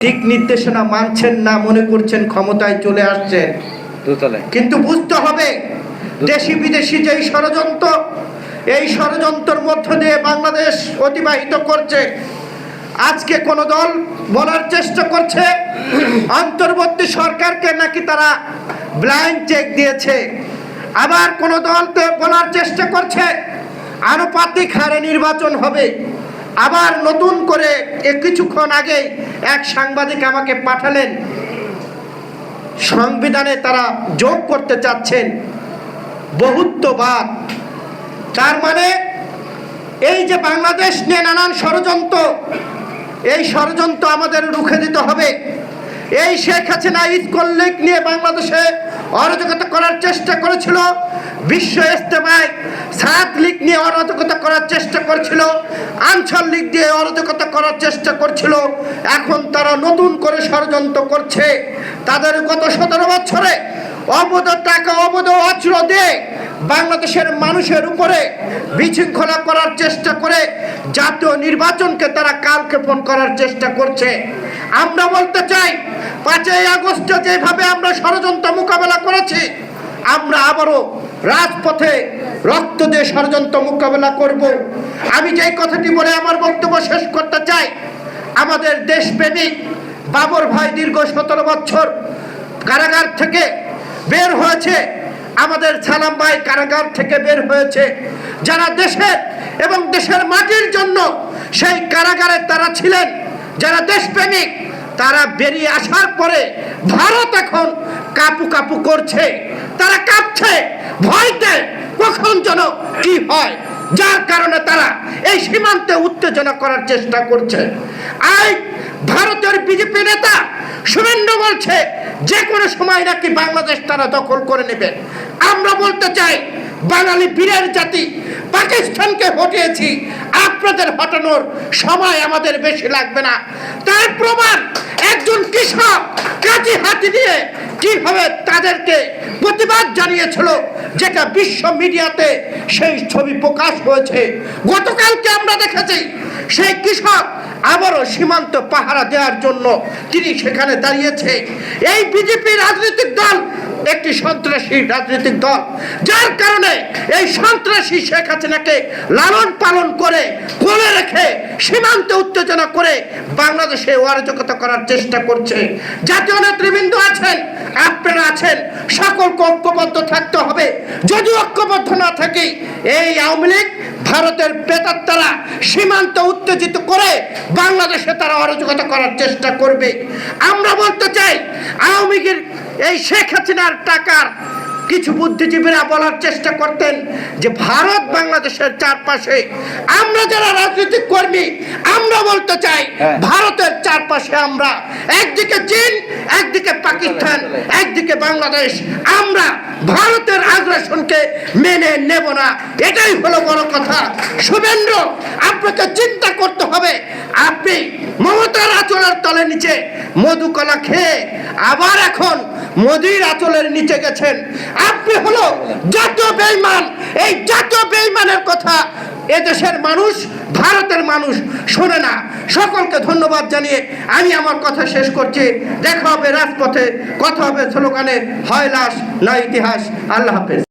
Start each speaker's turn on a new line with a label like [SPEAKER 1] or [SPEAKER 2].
[SPEAKER 1] দিক নির্দেশনা মানছেন না মনে করছেন ক্ষমতায় চলে আসছেন।
[SPEAKER 2] দোতলায়।
[SPEAKER 1] কিন্তু বুঝতে হবে দেশি বিদেশি যেই ষড়যন্ত্র এই ষড়যন্ত্রের মধ্য দিয়ে বাংলাদেশ অতিবাহিত করছে আজকে কোন দল বলার চেষ্টা করছে অন্তর্বর্তী সরকারকে নাকি তারা ব্লাইন্ড চেক দিয়েছে। আবার কোন দল তো বলার চেষ্টা করছে আনুপাতিক হারে নির্বাচন হবে। আবার নতুন করে কিছুক্ষণ আগে এক সাংবাদিক আমাকে পাঠালেন, সংবিধানে তারা যোগ করতে চাচ্ছেন, বহুত্ববাদ। তার মানে এই যে বাংলাদেশ নিয়ে নানান ষড়যন্ত্র, এই ষড়যন্ত্র আমাদের রুখে দিতে হবে। এই শেখ হাসিনা, ইস্কন লীগ নিয়ে বাংলাদেশে অরাজকতা করার চেষ্টা করেছিল। বিশ্ব ইস্তেমায় সাত লীগ নিয়ে অরাজকতা করার চেষ্টা করছিল। আনসার লীগ দিয়ে অরাজকতা করার চেষ্টা করছিল। এখন তারা নতুন করে ষড়যন্ত্র করছে। তাদের গত সতেরো বছরে অবৈধ টাকা, অবৈধ অস্ত্র দিয়ে বাংলাদেশের মানুষের উপরে বিশৃঙ্খলা করার চেষ্টা করে জাতীয় নির্বাচনকে তারা কালক্ষেপণ করার চেষ্টা করছে। আমরা বলতে চাই, পাঁচই আগস্টে যেভাবে আমরা ষড়যন্ত্র মোকাবেলা করেছি, আমরা আবারও রাজপথে রক্ত দিয়ে ষড়যন্ত্র মোকাবেলা করব। আমি যেই কথাটি বলে আমার বক্তব্য শেষ করতে চাই, আমাদের দেশপ্রেমিক বাবর ভাই দীর্ঘ সতেরো বছর কারাগার থেকে বের হয়েছে, আমাদের সালাম ভাই কারাগার থেকে বের হয়েছে। যারা দেশের এবং দেশের মাটির জন্য সেই কারাগারে তারা ছিলেন যারা দেশপ্রেমিক, তারা বেরিয়ে আসার পরে ভারত এখন কাপু কাপু করছে। তারা কাঁপছে, ভয়তে কখন যেন কি হয়। যার কারণে তারা এই সীমান্তে উত্তেজনা করার চেষ্টা করছে। আই, ভারতের বিজেপি নেতা শুভেন্দু বলছে, যে কোনো সময় নাকি বাংলাদেশ তারা দখল করে নেবে। আমরা বলতে চাই, বাঙালি বীরের জাতি পাকিস্তানকে হটিয়েছি আপনাদের হটানোর সময় আমাদের বেশি লাগবে না। তার প্রমাণ একজন কৃষক কাজী হাতি দিয়ে কীভাবে তাদেরকে প্রতিবাদ জানিয়েছিল, যেটা বিশ্ব মিডিয়াতে সেই ছবি প্রকাশ হয়েছে। গতকালকে আমরা দেখেছি, সেই কৃষক আবারও সীমান্ত পাহারা দেওয়ার জন্য তিনি সেখানে দাঁড়িয়েছে। এই বিজেপি রাজনৈতিক দল একটি সন্ত্রাসী রাজনৈতিক দল, যার কারণে এই সন্ত্রাসী শেখ হাসিনাকে লালন পালন করে কোলে রেখে সীমান্তে উত্তেজনা করে বাংলাদেশে অরাজকতা করার চেষ্টা করছে। জাতীয় নেতৃবৃন্দ আছেন, আপনারা আছেন, সকলকে ঐক্যবদ্ধ থাকতে হবে। যদি ঐক্যবদ্ধ না থাকি, এই আওয়ামী লীগ ভারতের প্রেতাত্মারা সীমান্ত উত্তেজিত করে বাংলাদেশে তারা অরাজকতা করার চেষ্টা করবে। আমরা বলতে চাই, আওয়ামী লীগের এই শেখ হাসিনার টাকার কিছু বুদ্ধিজীবীরা বলার চেষ্টা করতেন যে ভারত বাংলাদেশের চারপাশে আমরা যারা রাজনৈতিক কর্মী আমরা বলতে চাই
[SPEAKER 2] হ্যাঁ।
[SPEAKER 1] ভারতের চারপাশে আমরা একদিকে চীন একদিকে পাকিস্তান একদিকে বাংলাদেশ আমরা ভারতের আগ্রাসনকে মেনে নেব না। এটাই হলো বড় কথা। শুভেন্দ্র আপনাকে চিন্তা করতে হবে। আপনি মমতার আচলের তলে নিচে মধুকলা খেয়ে আবার এখন মোদির আচলের নিচে গেছেন। আপনি হলো জাতীয় বেইমান। এই জাতীয় বেইমানের কথা এদেশের মানুষ, ভারতের মানুষ শোনে না। সকলকে ধন্যবাদ জানিয়ে আমি আমার কথা শেষ করছি। দেখা হবে রাজপথে, কথা হবে স্লোগানে হয় লাশ না ইতিহাস। আল্লাহ হাফেজ।